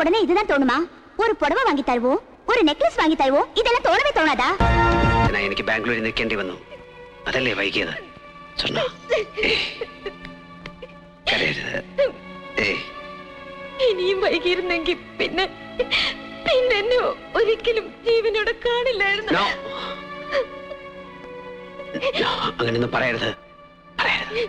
உடனே இதுதான் தோணுமா ஒரு புடவை வாங்கி தருவோம் ஒரு நெக்லஸ் வாங்கി തരുവോ ഇതെല്ലാം തോണവേ തോണാതാ ഞാൻ എനിക്ക് ബാംഗ്ലൂരിൽ നിൽക്കേണ്ടി വന്നു അതല്ലേ വൈകിയത് സ്വർണ്ണ ഏയ്. കരയരുത് ഏയ് ഇനിയും വൈകിയിരുന്നെങ്കിൽ പിന്നെ പിന്നെ എന്നെ ഒരിക്കലും ജീവനോടെ കാണില്ലായിരുന്നു നോ നോ, അങ്ങനെയൊന്നും പറയരുത് പറയരുത്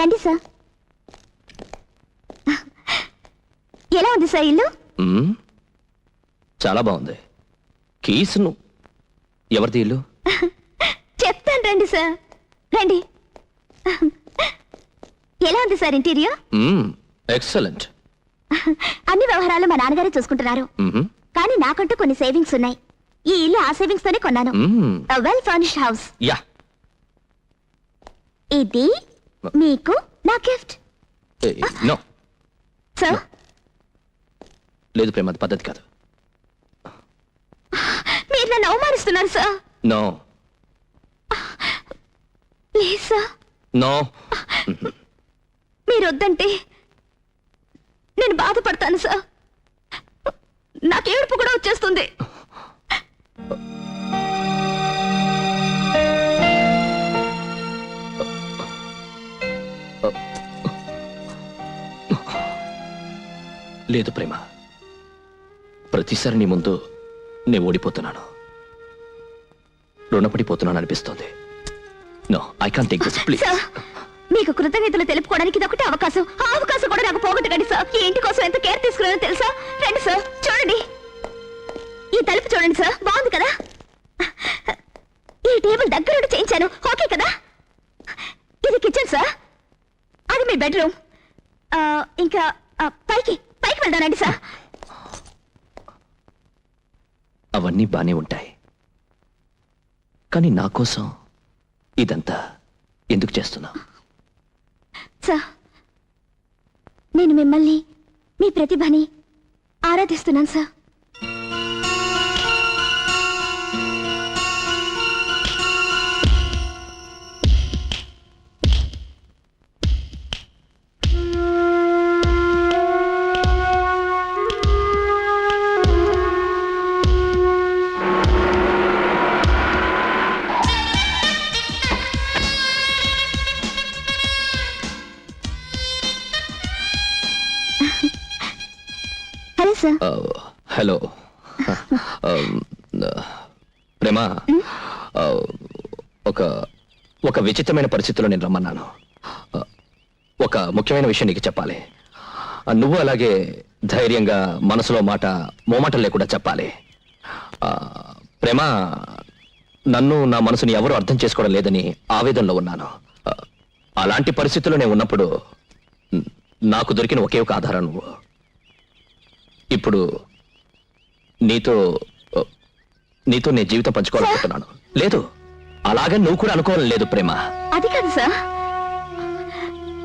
రండి సార్. ఎలా ఉంది సార్ ఇల్లు? మ్మ్. చాలా బాగుంది. కీసును. ఎవరిది ఇల్లు? చెప్తాను రండి సార్. రండి. ఎలా ఉంది సార్ ఇంటీరియర్? ఎక్సలెంట్. అన్ని వ్యవహారాలు మా నాన్నగారే చూసుకుంటున్నారు. కానీ నాకంటూ కొన్ని సేవింగ్స్ ఉన్నాయి. ఈ ఇల్లు ఆ సేవింగ్స్ తోనే కొన్నాను వెల్ ఫర్నిష్డ్ హౌస్ యా. ఇది మీకు నా గిఫ్ట్? నో. సార్? లేదు ప్రేమ అది పద్ధతి కాదు. మీరు నన్ను అవమానిస్తున్నారు sir. No. Please sir. No. మీరు వద్దంటే నేను బాధపడతాను సార్. నాకు ఏడుపు కూడా వచ్చేస్తుంది. లేదు ప్రేమ. ప్రతిసారి నీ ముందు నేను ఓడిపోతున్నాను. రుణపడిపోతున్నాను అనిపిస్తోంది. No I can't take this please sir మీకు కృతజ్ఞతలు తెలుపుకోవడానికి ఇది ఒకటే అవకాశం. ఆ అవకాశం కూడా నాకు పోగొట్టకండి సార్ ఈ ఇంటి కోసం ఎంత కేర్ తీసుకున్నారో తెలుసా? రండి సార్ చూడండి. ఈ తలుపు చూడండి సార్ బాగుంది కదా? ఈ టేబుల్ దగ్గరుండి చేయించాను. ఓకే కదా? ఇది కిచెన్ సార్ అది మీ బెడ్రూమ్ ఇంకా ఆ, పైకి. పైకి వెళ్దానండి సార్. అవన్నీ బానే ఉంటాయి. కానీ నా కోసం ఇదంతా ఎందుకు చేస్తున్నావు? సార్ నేను మిమ్మల్ని మీ ప్రతిభని ఆరాధిస్తున్నాను సార్. సార్ హలో ప్రేమ ఒక ఒక విచిత్రమైన పరిస్థితిలో నేను రమ్మన్నాను. ఆ, ఒక ముఖ్యమైన విషయం నీకు చెప్పాలి. ఆ, నువ్వు అలాగే ధైర్యంగా మనసులో మాట మోమాటం లేకుండా చెప్పాలి. ఆ, ప్రేమ నన్ను నా మనసుని ఎవరు అర్థం చేసుకోవడం లేదని ఆవేదనలో ఉన్నాను. అలాంటి పరిస్థితుల్లో నేను ఉన్నప్పుడు నాకు దొరికిన ఒకే ఒక ఆధారం నువ్వు. ఇప్పుడు నీతో నీతో నేను జీవితం పంచుకోవాలనుకుంటున్నాను. లేదు అలాగే నువ్వు కూడా అనుకోవాలని లేదు ప్రేమ. అది కాదు సార్.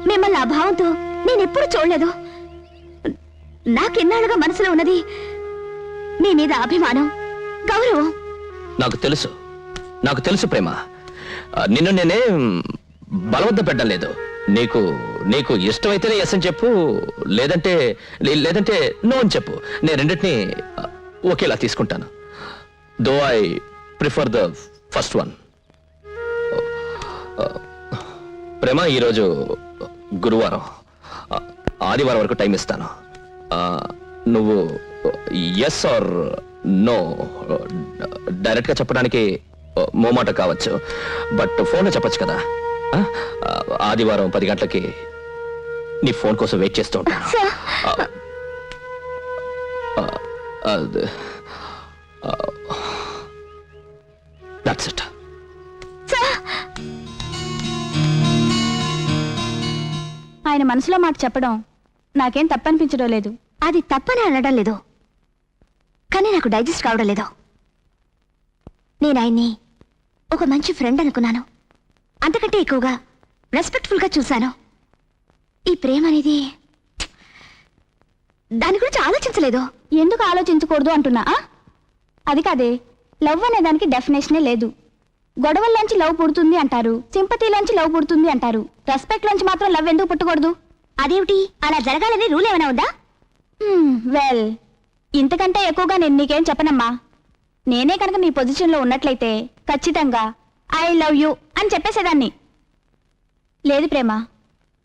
మిమ్మల్ని ఆ భావంతో నేను ఎప్పుడు చూడలేదు. నాకెన్నాళ్ళుగా మనసులో ఉన్నది మీ మీద అభిమానం గౌరవం. నాకు తెలుసు. నాకు తెలుసు ప్రేమ. నిన్ను నేనే బలవద్ద పెట్టలేదు నీకు నీకు ఇష్టమైతేనే ఎస్ అని చెప్పు లేదంటే లే- లేదంటే నో అని చెప్పు. నేను రెండింటిని ఒకేలా తీసుకుంటాను. Though I prefer the first one ప్రేమ ఈరోజు గురువారం. ఆదివారం వరకు టైం ఇస్తాను. నువ్వు ఎస్ ఆర్ నో డైరెక్ట్గా చెప్పడానికి మోమాట కావచ్చు. బట్ ఫోన్లో చెప్పొచ్చు కదా. ఆదివారం పది గంటలకి నీ ఫోన్ కోసం వెయిట్ చేస్తూ ఉంటాను. సార్. That's it sir. ఆయన మనసులో మాట చెప్పడం నాకేం తప్పనిపించడం లేదు. అది తప్పని అనడం లేదు. కానీ నాకు డైజెస్ట్ కావడం లేదు. నేను ఆయన్ని ఒక మంచి ఫ్రెండ్ అనుకున్నాను. అంతకంటే ఎక్కువగా రెస్పెక్ట్ఫుల్గా చూశాను. ఈ ప్రేమ అనేది దాని గురించి ఆలోచించలేదు. ఎందుకు ఆలోచించకూడదు అంటున్నా అది కాదే లవ్ అనే దానికి డెఫినేషనే లేదు. గొడవల్లోంచి లవ్ పుడుతుంది అంటారు సింపతిలోంచి లవ్ పుడుతుంది అంటారు. రెస్పెక్ట్ లోంచి మాత్రం లవ్ ఎందుకు పుట్టకూడదు? అదేమిటి? అలా జరగాలని రూల్ ఏమైనా ఉందా? వెల్ ఇంతకంటే ఎక్కువగా నేను నీకేం చెప్పనమ్మా. నేనే కనుక నీ పొజిషన్లో ఉన్నట్లయితే ఖచ్చితంగా ఐ లవ్ యూ అని చెప్పేసేదాన్ని. లేదు ప్రేమ.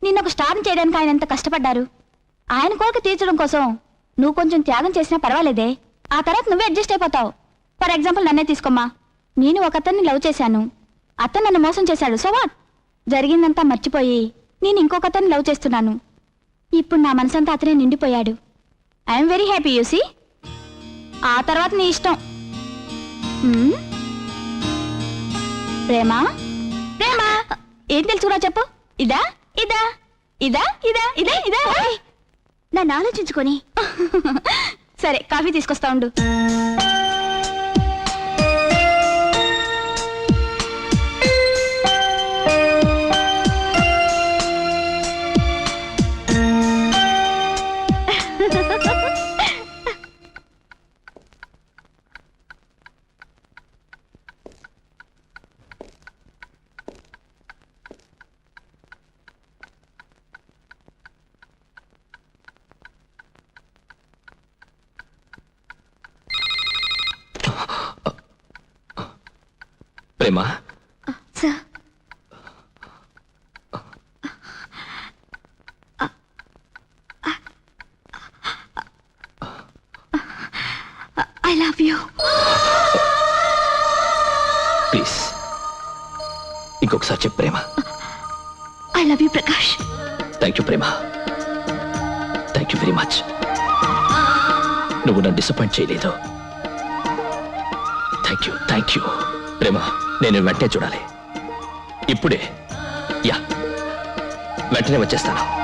నిన్న ఒక స్టార్ని చేయడానికి ఆయన ఎంత కష్టపడ్డారు? ఆయన కోరిక తీర్చడం కోసం నువ్వు కొంచెం త్యాగం చేసినా పర్వాలేదే. ఆ తర్వాత నువ్వే అడ్జస్ట్ అయిపోతావు. ఫర్ ఎగ్జాంపుల్ నన్నే తీసుకోమ్మా. నేను ఒక అతన్ని లవ్ చేశాను. అతను నన్ను మోసం చేశాడు. So what? జరిగిందంతా మర్చిపోయి నేను ఇంకొక అతన్ని లవ్ చేస్తున్నాను. ఇప్పుడు నా మనసంతా అతనే నిండిపోయాడు. I'm very happy you see ఆ తర్వాత నీ ఇష్టం. ప్రేమా ప్రేమ? ప్రేమ? ఏం తెలుసుకురా చెప్పు. ఇదా? ఇదా? ఇదా? ఇదా? ఇదా? ఇదా? నన్ను ఆలోచించుకొని. సరే కాఫీ తీసుకొస్తా ఉండు. Prema sir. I love you. Please. ఇంకొకసారి చెప్పు Prema. I love you Prakash. Thank you Prema. Thank you very much నువ్వు నన్ను డిసప్పాయింట్ చేయలేదు. Thank you thank you Prema. నేను వెంటనే చూడాలి. ఇప్పుడే యా. వెంటనే వచ్చేస్తాను.